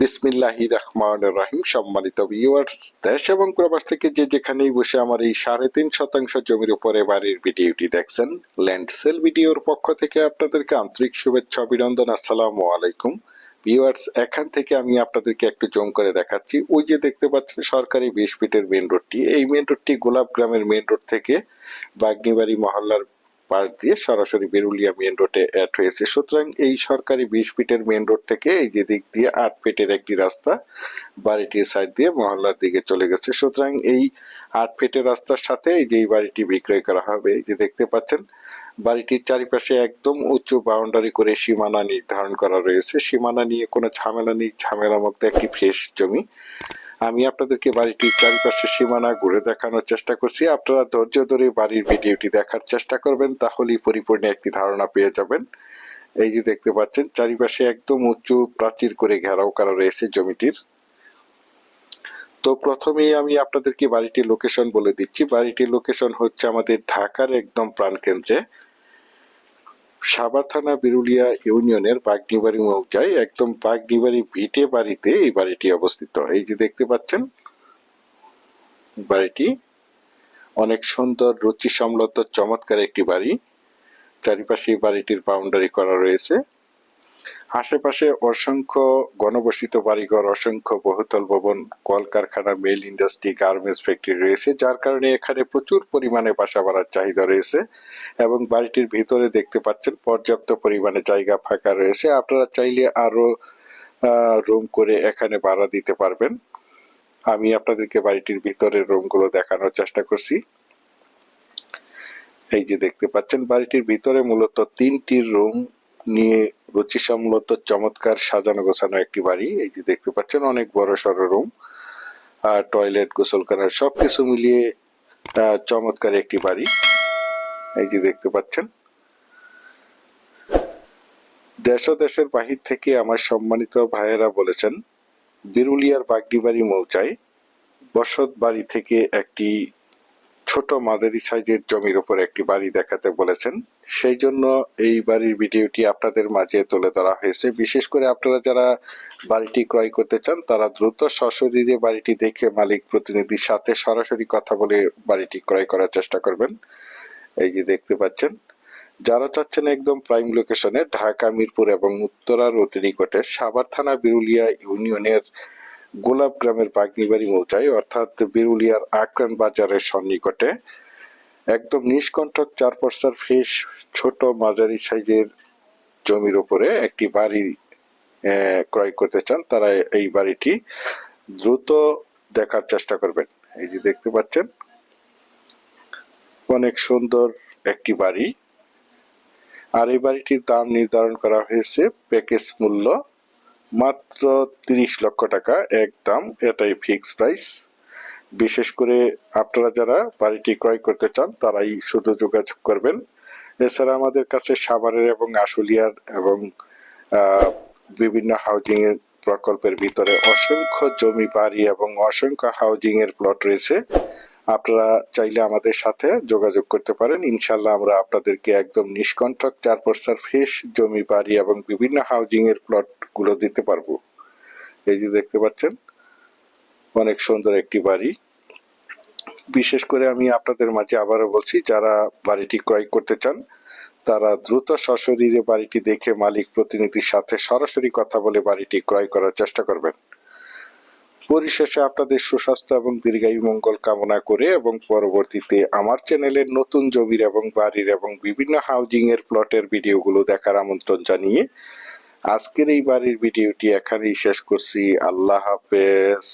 বিসমিল্লাহি রহমান রহিম। সম্মানিত ভিউয়ার্স দেশ এবং প্রবাস থেকে যে যেখানেই বসে আমার এই সাড়ে তিন শতাংশ জমির উপরে বাড়ির ভিডিওটি দেখছেন ল্যান্ড সেল ভিডিওর পক্ষ থেকে আপনাদেরকে আন্তরিক শুভেচ্ছা, অভিনন্দন, আসসালামু আলাইকুম। ভিউয়ার্স এখান থেকে আমি আপনাদেরকে একটু জম করে দেখাচ্ছি। ওই যে দেখতে পাচ্ছেন সরকারি বিশ ফিটের মেন রোডটি এই মেন রোডটি গোলাপ গ্রামের মেন রোড থেকে বাগনিবাড়ি মহল্লার পাশ দিয়ে সরাসরি বেরুলিয়া মেন রোডে অ্যাড হয়েছে। সুতরাং এই সরকারি বিশ ফিটের মেন রোড থেকে এই যে দিক দিয়ে আট ফিটের একটি রাস্তা, বাড়িটির সাইড দিয়ে মহল্লার দিকে চলে গেছে। সুতরাং এই আট ফিটের রাস্তার সাথে এই যে এই বাড়িটি বিক্রয় করা হবে, এই যে দেখতে পাচ্ছেন, বাড়িটির চারিপাশে একদম উঁচু বাউন্ডারি করে সীমানা নির্ধারণ করা রয়েছে। সীমানা নিয়ে কোনো ঝামেলা নেই। ঝামেলা মুক্ত একটি ফ্রেশ জমি। আমি আপনাদেরকে বাড়িটির চারিপাশে সীমানা ঘুরে দেখানোর চেষ্টা করছি। আপনারা ধৈর্য ধরে বাড়ির ভিডিওটি দেখার চেষ্টা করবেন, তাহলেই পরিপূর্ণ একটি ধারণা পেয়ে যাবেন। এই যে দেখতে পাচ্ছেন, চারিপাশে একদম উঁচু, প্রাচীর করে ঘেরাও করা রয়েছে জমিটির। তো প্রথমেই আমি আপনাদেরকে বাড়িটির লোকেশন বলে দিচ্ছি। বাড়িটির লোকেশন হচ্ছে আমাদের ঢাকার একদম প্রাণকেন্দ্রে। সাভার থানা বিরুলিয়া ইউনিয়নের বাগনিবাড়ি মৌজায় একদম বাগনিবাড়ি ভিটে বাড়িতে এই বাড়িটি অবস্থিত। এই যে দেখতে পাচ্ছেন, বাড়িটি অনেক সুন্দর রুচি সমলত চমৎকার একটি বাড়ি। চারিপাশে বাড়িটির বাউন্ডারি করা রয়েছে। আশেপাশে অসংখ্য গণবসিত বাড়িঘর, অসংখ্য বহুতল ভবন, কলকারখানা মেল ইন্ডাস্ট্রি, গার্মেন্টস ফ্যাক্টরি রয়েছে, যার কারণে এখানে প্রচুর পরিমাণে বাসা বাড়ার চাহিদা রয়েছে এবং বাড়িটির ভিতরে দেখতে পাচ্ছেন পর্যাপ্ত পরিমাণে জায়গা ফাঁকা রয়েছে। আপনারা চাইলে আরও রুম করে এখানে ভাড়া দিতে পারবেন। আমি আপনাদেরকে বাড়িটির ভিতরের রুমগুলো দেখানোর চেষ্টা করছি। এই যে দেখতে পাচ্ছেন, বাড়িটির ভিতরে মূলত তিনটি রুম নিয়ে রুচিসম্মত চমৎকার সাজানো গোছানো একটি বাড়ি। এই যে দেখতে পাচ্ছেন অনেক বড় সড়ো রুম আর টয়লেট গোসলখানা সবকিছু মিলিয়ে আহ, চমৎকার একটি বাড়ি। এই যে দেখতে পাচ্ছেন। দেশ ও দেশের বাহির থেকে আমার সম্মানিত ভাইয়েরা বলেছেন বিরুলিয়ার বাগডিবাড়ি মৌজায় বসত বাড়ি থেকে একটি ছোট মাঝারি সাইজের জমির উপর একটি বাড়ি দেখাতে বলেছেন। সেই জন্য এই বাড়ির ভিডিওটি আপনাদের মাঝে তুলে ধরা হয়েছে। বিশেষ করে আপনারা যারা বাড়িটি ক্রয় করতে চান, তারা দ্রুত সশরীরে বাড়িটি দেখে মালিক প্রতিনিধির সাথে সরাসরি কথা বলে বাড়িটি ক্রয় করার চেষ্টা করবেন। এই যে দেখতে পাচ্ছেন, যারা চাচ্ছেন একদম প্রাইম লোকেশনে, ঢাকা, মিরপুর এবং উত্তরার অতি নিকটে সাভার থানা বিরুলিয়া ইউনিয়নের গোলাপ গ্রামের বাগনিবাড়ি মৌজায় অর্থাৎ বিরুলিয়ার আকরাম বাজারের সন্নিকটে একদম নিষ্কণ্ঠক চার পর্সার ফ্রেশ ছোট মাঝারি সাইজের জমির উপরে একটি বাড়ি ক্রয় করতে চান, তারা এই বাড়িটি দ্রুত দেখার চেষ্টা করবেন। এই যে দেখতে পাচ্ছেন, অনেক সুন্দর একটি বাড়ি। আর এই বাড়িটির দাম নির্ধারণ করা হয়েছে প্যাকেজ মূল্য মাত্র তিরিশ লক্ষ টাকা এক দাম এটাই ফিক্স প্রাইস। বিশেষ করে আপনারা যারা বাড়িটি ক্রয় করতে চান, তারাই শুধু যোগাযোগ করবেন। এছাড়া আমাদের কাছে সাভারের এবং আশুলিয়ার এবং বিভিন্ন হাউজিং এর প্রকল্পের ভিতরে অসংখ্য জমি, বাড়ি এবং অসংখ্য হাউজিং এর প্লট রয়েছে। আপনারা চাইলে আমাদের সাথে যোগাযোগ করতে পারেন। ইনশাল্লাহ আমরা আপনাদেরকে একদম নিষ্কণ্ঠক চার পর্সার ফ্রেশ জমি, বাড়ি এবং বিভিন্ন হাউজিং এর প্লটগুলো দিতে পারব। এই যে দেখতে পাচ্ছেন অনেক সুন্দর একটি বাড়ি। বিশেষ করে আমি আপনাদের মাঝে আবারও বলছি, যারা বাড়িটি ক্রয় করতে চান, তারা দ্রুত সশরীরে বাড়িটি দেখে মালিক প্রতিনিধির সাথে সরাসরি কথা বলে বাড়িটি ক্রয় করার চেষ্টা করবেন। পরিশেষে আপনাদের সুস্বাস্থ্য এবং দীর্ঘায়ু মঙ্গল কামনা করে এবং পরবর্তীতে আমার চ্যানেলের নতুন জমির এবং বাড়ির এবং বিভিন্ন হাউজিং এর প্লটের ভিডিওগুলো দেখার আমন্ত্রণ জানিয়ে আজকের এই বাড়ির ভিডিওটি এখানেই শেষ করছি। আল্লাহ হাফেজ।